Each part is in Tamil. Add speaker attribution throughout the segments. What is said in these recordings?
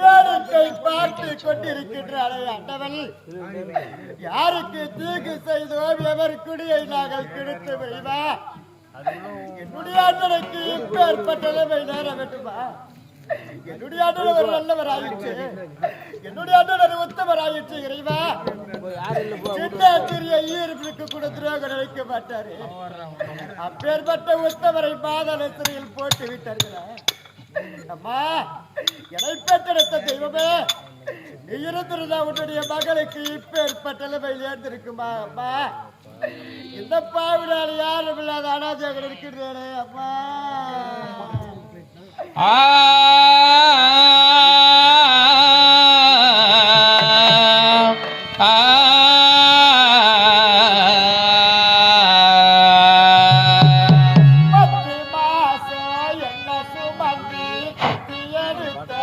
Speaker 1: வேடிக்கை பார்த்து கொண்டிருக்கின்றாளே அண்டவன். யாருக்கு தீங்கு செய்தோம் எவர் குடியை நாங்கள் கிடைத்து வைவா என்னுடைய அண்ணனுக்கு இப்பேற்பட்ட நிலைமை நேர வேண்டுமா? என்னுடைய அண்ணன் ஒரு நல்லவர் ஆயிற்று. என்னுடைய அண்ணன் ஒரு உத்தமர் ஆயிற்று இறைவா. சின்ன சிறிய ஈர்ப்புக்கு கூட துரோகம் நினைக்க மாட்டாரு. அப்பேற்பட்ட உத்தமரை பாதாள சிறையில் போட்டு விட்டார்களா அம்மா என்னை பெற்றெடுத்த தெய்வமே நீ இருந்திருந்தா உன்னுடைய மகளுக்கு இப்பேற்பட்ட நிலைமையில் ஏந்திருக்குமா அம்மா? இந்த பாவினால் யாரும் இல்லாத அனாதையாக இருக்கிறேனே அம்மா.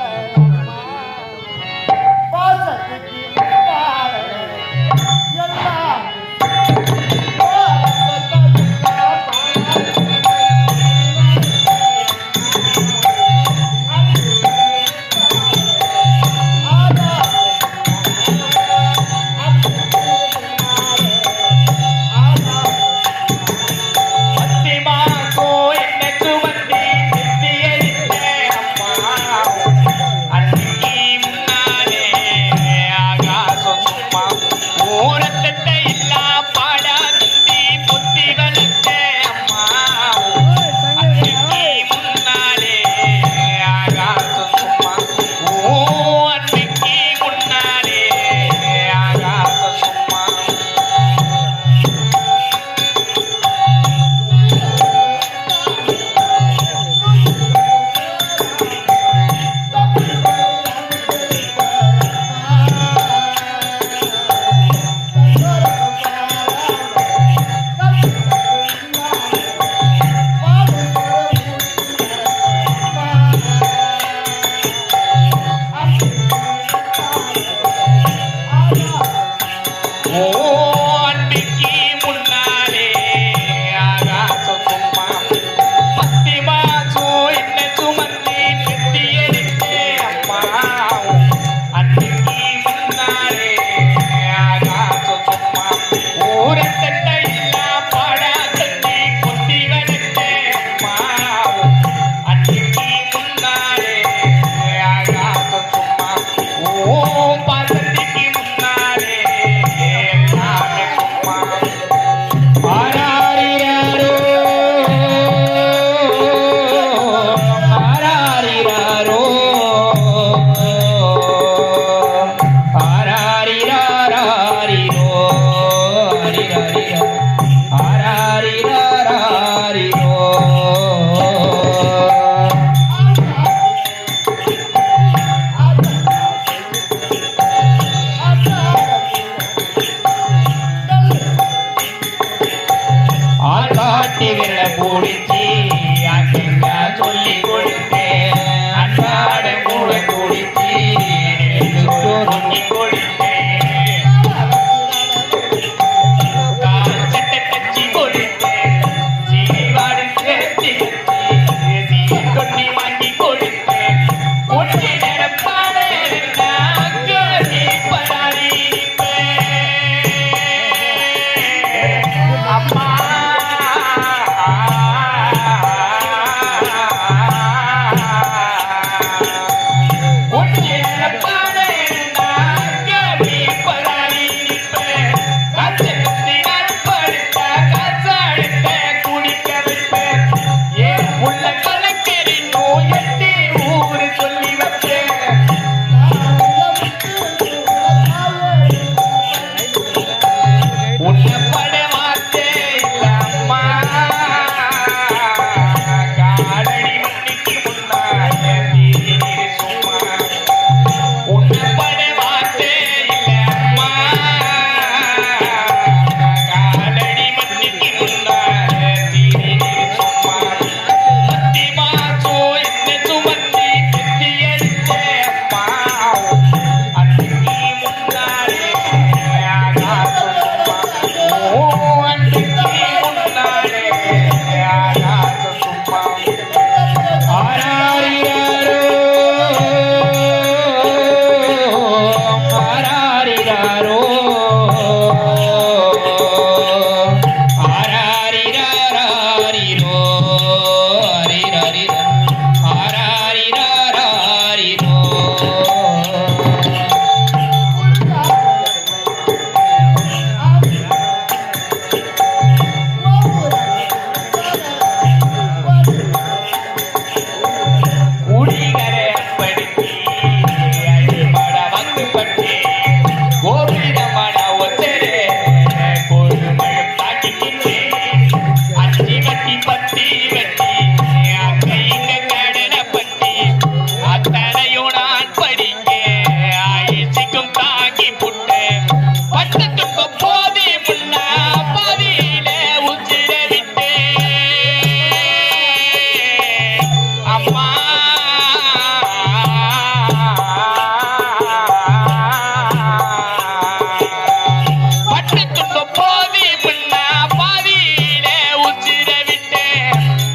Speaker 2: Yeah.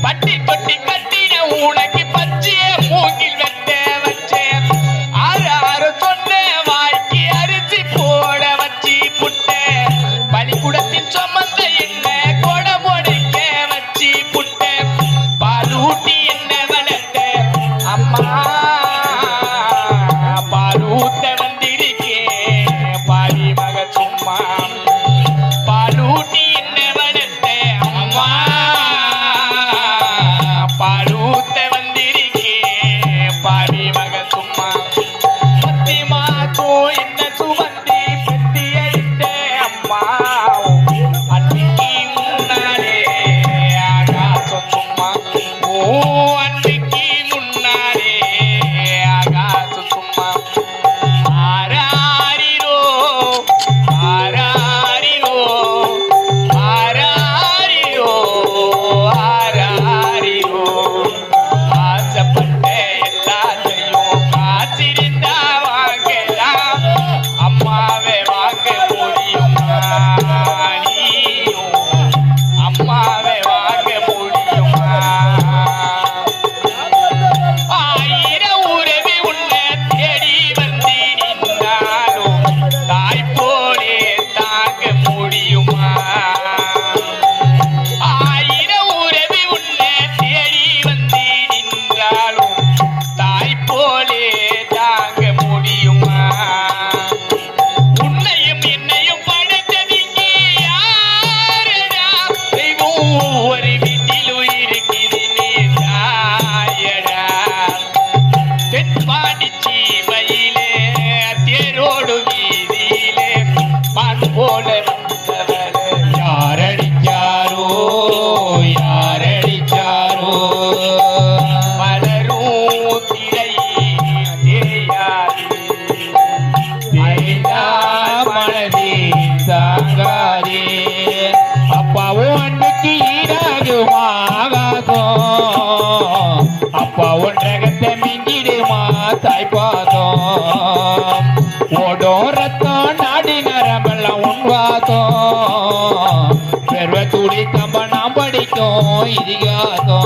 Speaker 2: बंडी ఇదిగాతో